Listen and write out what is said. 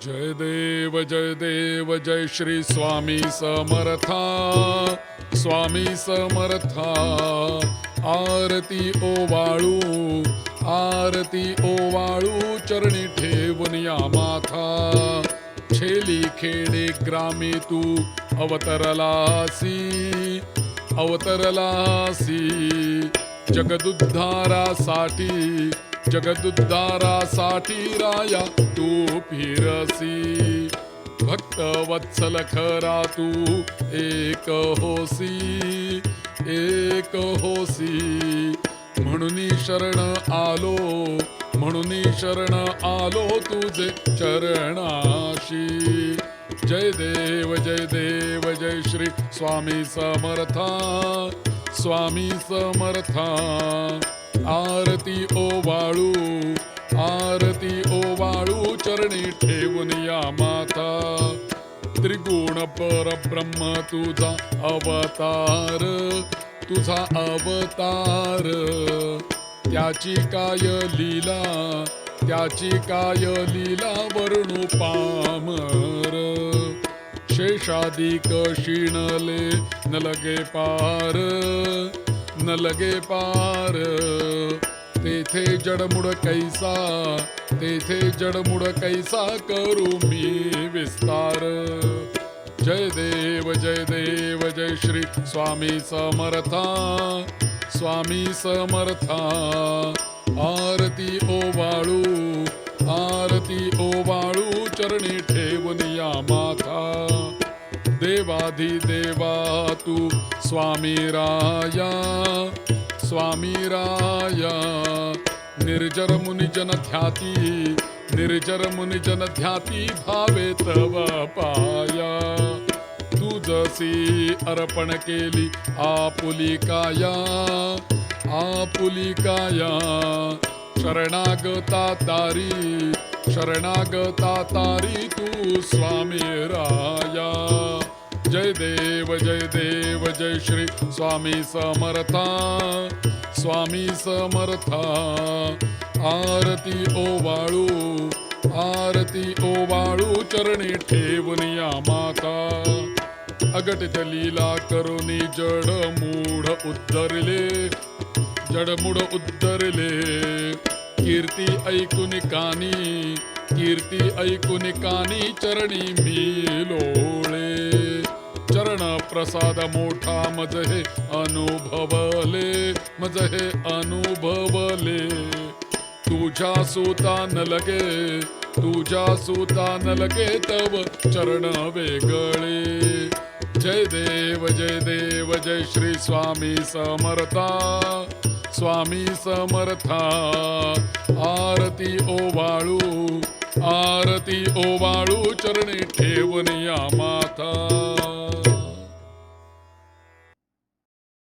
जय देव जय देव जय श्री स्वामी समर्था स्वामी समर्था। आरती ओवाळू आरती ओवाळू चरणी ठेवून या माथा। छेली खेडे ग्रामी तू अवतरलासी अवतरलासी। जगदुद्धारासाठी जगदुद्धारासाठी राया तू फिरसी. भक्त वत्सल खरा तू एक होसी एक होसी. म्हणून शरण आलो म्हणून शरण आलो तुझे चरणाशी. जय देव जय देव जय श्री स्वामी समर्था स्वामी समर्था. आरती ओवाळू आरती ओवाळू चरणी ठेवून या माता. त्रिगुण परब्रह्म तुझा अवतार तुझा अवतार. त्याची काय लीला त्याची काय लीला वर्णू पामर. शेषादिक शिणले न लगे पार. न लगे पार. तेथे जडमुड कैसा तेथे जडमुड कैसा करू मी विस्तार. जय देव जय देव जय श्री स्वामी समर्था स्वामी समर्था. आरती ओवाळू आरती ओवाळू चरणी ठेवून या माथा. देवाधी देवा तू स्वामी राया स्वामी राया। निर्जर मुनिजन ध्याती निर्जर मुनिजन ध्याती भावे तव पाया। तू जसी अर्पण केली आपुली काया आपुली काया। शरणागता तारी शरणागता तारी तू स्वामी राया। देव जय देव जय श्री स्वामी समर्था स्वामी समर्था। आरती ओवाळू आरती ओवाळू चरणी ठेवून या माता। अगटित लीला करुणी जड मूढ उद्धरले जडमुड उद्धरले। कीर्ती ऐकून कानी कीर्ती ऐकून कानी चरणी मी लोळे चरण प्रसाद मोठा मज हे अनुभवले मज हे अनुभवले. तुझ्या सुता न लगे तुझ्या सुता न लगे तव चरण वेगळे. जय देव जय देव जय श्री स्वामी समर्था. स्वामी समर्था. आरती ओवाळू आरती ओवाळू चरणी ठेवनिया माथा माता.